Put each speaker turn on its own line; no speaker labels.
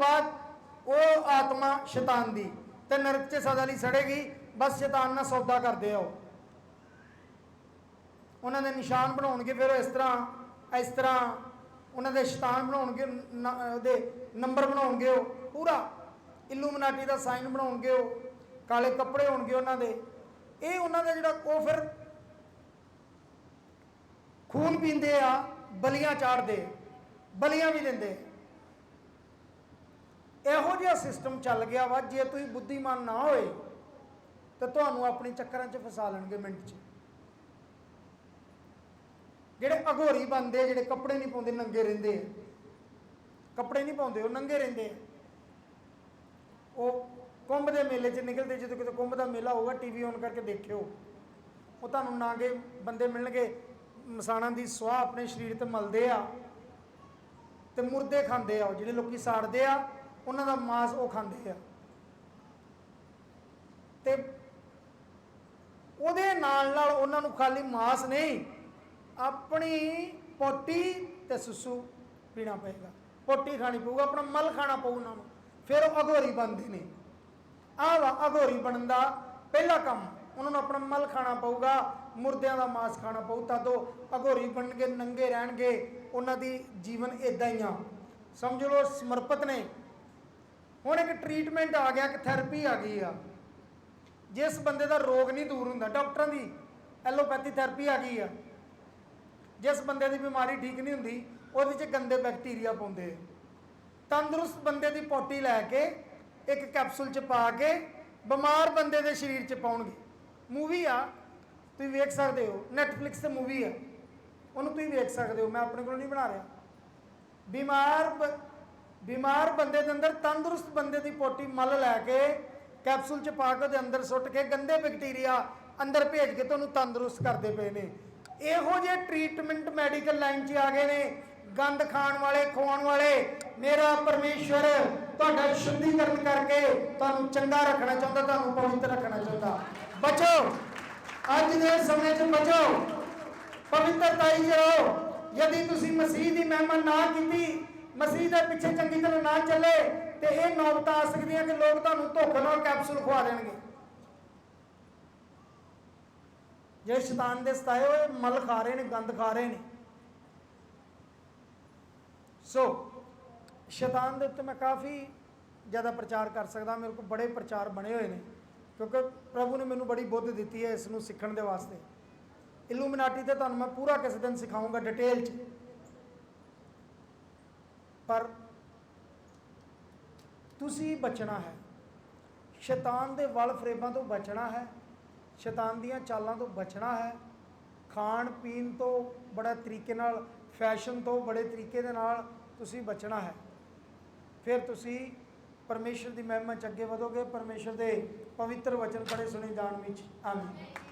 ਬਾਅਦ ਉਹ ਆਤਮਾ ਸ਼ੈਤਾਨ ਦੀ ਤੇ ਨਰਕ 'ਚ ਸਦਾ ਲਈ ਸੜੇਗੀ, ਬਸ ਸ਼ੈਤਾਨ ਨਾਲ ਸੌਦਾ ਕਰਦੇ ਆ ਉਹ ਉਹਨਾਂ ਦੇ ਨਿਸ਼ਾਨ ਬਣਾਉਣਗੇ ਫਿਰ ਉਹ ਇਸ ਤਰ੍ਹਾਂ ਇਸ ਤਰ੍ਹਾਂ ਉਹਨਾਂ ਦੇ ਸ਼ੈਤਾਨ ਬਣਾਉਣਗੇ ਉਹਦੇ ਨੰਬਰ ਬਣਾਉਣਗੇ ਉਹ ਪੂਰਾ। ਇਲੂਮਨਾਟੀ ਦਾ ਸਾਈਨ ਬਣਾਉਣਗੇ ਉਹ, ਕਾਲੇ ਕੱਪੜੇ ਹੋਣਗੇ ਉਹਨਾਂ ਦੇ। ਇਹ ਉਹਨਾਂ ਦਾ ਜਿਹੜਾ ਉਹ ਫਿਰ ਖੂਨ ਪੀਂਦੇ ਆ, ਬਲੀਆਂ ਚਾੜਦੇ, ਬਲੀਆਂ ਵੀ ਦਿੰਦੇ। ਇਹੋ ਜਿਹਾ ਸਿਸਟਮ ਚੱਲ ਗਿਆ ਵਾ, ਜੇ ਤੁਸੀਂ ਬੁੱਧੀਮਾਨ ਨਾ ਹੋਏ, ਤਾਂ ਤੁਹਾਨੂੰ ਆਪਣੇ ਚੱਕਰਾਂ 'ਚ ਫਸਾ ਲੈਣਗੇ ਮਿੰਟ 'ਚ। ਜਿਹੜੇ ਅਘੋਰੀ ਬੰਦੇ ਜਿਹੜੇ ਕੱਪੜੇ ਨਹੀਂ ਪਾਉਂਦੇ, ਨੰਗੇ ਰਹਿੰਦੇ ਆ। ਕੱਪੜੇ ਨਹੀਂ ਪਾਉਂਦੇ, ਉਹ ਨੰਗੇ ਰਹਿੰਦੇ ਆ। ਉਹ ਕੁੰਭ ਦੇ ਮੇਲੇ 'ਚ ਨਿਕਲਦੇ, ਜਦੋਂ ਕਿਤੇ ਕੁੰਭ ਦਾ ਮੇਲਾ ਹੋਊਗਾ ਟੀਵੀ ਔਨ ਕਰਕੇ ਦੇਖਿਓ। ਉਹ ਤੁਹਾਨੂੰ ਨਾਗੇ ਬੰਦੇ ਮਿਲਣਗੇ, ਮਸਾਣਾ ਦੀ ਸਵਾਹ ਆਪਣੇ ਸਰੀਰ ਤੇ ਮਲਦੇ ਆ ਤੇ ਮੁਰਦੇ ਖਾਂਦੇ ਆ ਉਹ, ਜਿਹੜੇ ਲੋਕੀ ਸਾੜਦੇ ਆ। ਉਹਨਾਂ ਦਾ ਮਾਸ ਉਹ ਖਾਂਦੇ ਆ। ਤੇ ਉਹਦੇ ਨਾਲ ਨਾਲ ਉਹਨਾਂ ਨੂੰ ਖਾਲੀ ਮਾਸ ਨਹੀਂ, ਆਪਣੀ ਪੋਟੀ ਤੇ ਸੁਸੂ ਪੀਣਾ ਪਏਗਾ। ਪੋਟੀ ਖਾਣੀ ਪਊਗਾ, ਆਪਣਾ ਮਲ ਖਾਣਾ ਪਊ ਉਹਨਾਂ ਨੂੰ। ਫਿਰ ਉਹ ਅਗੋਰੀ ਬਣਦੇ ਨੇ ਆਹ ਵਾ ਅਗੋਰੀ ਬਣਨ ਦਾ ਪਹਿਲਾ ਕੰਮ, ਉਹਨਾਂ ਨੂੰ ਆਪਣਾ ਮਲ ਖਾਣਾ ਪਊਗਾ, ਮੁਰਦਿਆਂ ਦਾ ਮਾਸ ਖਾਣਾ ਪਊ, ਤਾਂ ਉਹ ਅਗੋਰੀ ਬਣਨਗੇ, ਨੰਗੇ ਰਹਿਣਗੇ, ਉਹਨਾਂ ਦੀ ਜੀਵਨ ਇਦਾਂ ਹੀ ਆ। ਸਮਝ ਲਓ, ਸਮਰਪਿਤ ਨੇ। ਹੁਣ ਇੱਕ ਟ੍ਰੀਟਮੈਂਟ ਆ ਗਿਆ ਕਿ ਥੈਰੇਪੀ ਆ ਗਈ ਆ। ਜਿਸ ਬੰਦੇ ਦਾ ਰੋਗ ਨਹੀਂ ਦੂਰ ਹੁੰਦਾ, ਡਾਕਟਰਾਂ ਦੀ ਐਲੋਪੈਥੀ ਥੈਰੇਪੀ ਆ ਗਈ ਆ। ਜਿਸ ਬੰਦੇ ਦੀ ਬਿਮਾਰੀ ਠੀਕ ਨਹੀਂ ਹੁੰਦੀ, ਉਹਦੇ 'ਚ ਗੰਦੇ ਬੈਕਟੀਰੀਆ ਪਾਉਂਦੇ ਤੰਦਰੁਸਤ ਬੰਦੇ ਦੀ ਪੋਟੀ ਲੈ ਕੇ, ਇੱਕ ਕੈਪਸੂਲ 'ਚ ਪਾ ਕੇ, ਬਿਮਾਰ ਬੰਦੇ ਦੇ ਸਰੀਰ 'ਚ ਪਾਉਣਗੇ। ਮੂਵੀ ਆ, ਤੁਸੀਂ ਵੇਖ ਸਕਦੇ ਹੋ ਨੈਟਫਲਿਕਸ ਤੇ ਮੂਵੀ ਆ। ਉਹਨੂੰ ਤੁਸੀਂ ਵੇਖ ਸਕਦੇ ਹੋ, ਮੈਂ ਆਪਣੇ ਕੋਲ ਨਹੀਂ ਬਣਾ ਰਿਹਾ। ਬਿਮਾਰ ਬ- ਬਿਮਾਰ ਬੰਦੇ ਦੇ ਅੰਦਰ ਤੰਦਰੁਸਤ ਬੰਦੇ ਦੀ ਪੋਟੀ ਮਲ ਲੈ ਕੇ ਕੈਪਸੂਲ 'ਚ ਪਾ ਕੇ ਉਹਦੇ ਅੰਦਰ ਸੁੱਟ ਕੇ ਗੰਦੇ ਬੈਕਟੀਰੀਆ ਅੰਦਰ ਭੇਜ ਕੇ ਤੁਹਾਨੂੰ ਤੰਦਰੁਸਤ ਕਰਦੇ ਪਏ ਨੇ। ਇਹੋ ਜਿਹੇ ਟ੍ਰੀਟਮੈਂਟ ਮੈਡੀਕਲ ਲਾਈਨ 'ਚ ਆ ਗਏ ਨੇ। ਗੰਦ ਖਾਣ ਵਾਲੇ, ਖਵਾਉਣ ਵਾਲੇ, ਮੇਰਾ ਪਰਮੇਸ਼ਵਰ ਤੁਹਾਡਾ ਸ਼ੁੱਧੀਕਰਨ ਕਰਕੇ ਤੁਹਾਨੂੰ ਚੰਗਾ ਰੱਖਣਾ ਚਾਹੁੰਦਾ, ਤੁਹਾਨੂੰ ਪਵਿੱਤਰ ਰੱਖਣਾ ਚਾਹੁੰਦਾ। ਬਚੋ। ਅੱਜ ਦੇ ਸਮੇਂ 'ਚ ਬਚੋ। ਪਵਿੱਤਰਤਾ ਹੀ ਰਹੋ ਯਦੀ ਤੁਸੀਂ ਮਸੀਹ ਦੀ ਮਹਿਮਾ ਨਾ ਕੀਤੀ ਮਸੀਹ ਦੇ ਪਿੱਛੇ ਚੰਗੀ ਤਰ੍ਹਾਂ ਨਾ ਚੱਲੇ ਤੇ ਇਹ ਨੌਬਤਾਂ ਆ ਸਕਦੀਆਂ ਕਿ ਲੋਕ ਤੁਹਾਨੂੰ ਧੋਖੇ ਨਾਲ ਕੈਪਸੂਲ ਖਵਾ ਦੇਣਗੇ। ਜਿਹੜੇ ਸ਼ੈਤਾਨ ਦੇ ਸਤਾਏ ਹੋਏ ਮਲ ਖਾ ਰਹੇ ਨੇ, ਗੰਦ ਖਾ ਰਹੇ ਨੇ। ਸੋ ਸ਼ੈਤਾਨ ਦੇ ਉੱਤੇ ਮੈਂ ਕਾਫੀ ਜ਼ਿਆਦਾ ਪ੍ਰਚਾਰ ਕਰ ਸਕਦਾ, ਮੇਰੇ ਕੋਲ ਬੜੇ ਪ੍ਰਚਾਰ ਬਣੇ ਹੋਏ ਨੇ, ਕਿਉਂਕਿ ਪ੍ਰਭੂ ਨੇ ਮੈਨੂੰ ਬੜੀ ਬੁੱਧ ਦਿੱਤੀ ਹੈ ਇਸ ਨੂੰ ਸਿੱਖਣ ਦੇ ਵਾਸਤੇ। ਇਲੂਮਿਨਾਟੀ ਤੇ ਤੁਹਾਨੂੰ ਮੈਂ ਪੂਰਾ ਕਿਸੇ ਦਿਨ ਸਿਖਾਉਂਗਾ ਡਿਟੇਲ 'ਚ। ਪਰ ਤੁਸੀਂ ਬਚਣਾ ਹੈ। ਸ਼ੈਤਾਨ ਦੇ ਵਲ ਫਰੇਬਾਂ ਤੋਂ ਬਚਣਾ ਹੈ। ਸ਼ੈਤਾਨ ਦੀਆਂ ਚਾਲਾਂ ਤੋਂ ਬਚਣਾ ਹੈ। ਖਾਣ ਪੀਣ ਤੋਂ ਬੜਾ ਤਰੀਕੇ ਨਾਲ, ਫੈਸ਼ਨ ਤੋਂ ਬੜੇ ਤਰੀਕੇ ਦੇ ਨਾਲ ਤੁਸੀਂ ਬਚਣਾ ਹੈ। ਫਿਰ ਤੁਸੀਂ ਪਰਮੇਸ਼ਰ ਦੀ ਮਹਿਮਾ ਚ ਅੱਗੇ ਵਧੋਗੇ। ਪਰਮੇਸ਼ਰ ਦੇ ਪਵਿੱਤਰ ਵਚਨ ਪੜੇ ਸੁਣੇ ਜਾਣ ਵਿੱਚ। ਆਮੀਨ।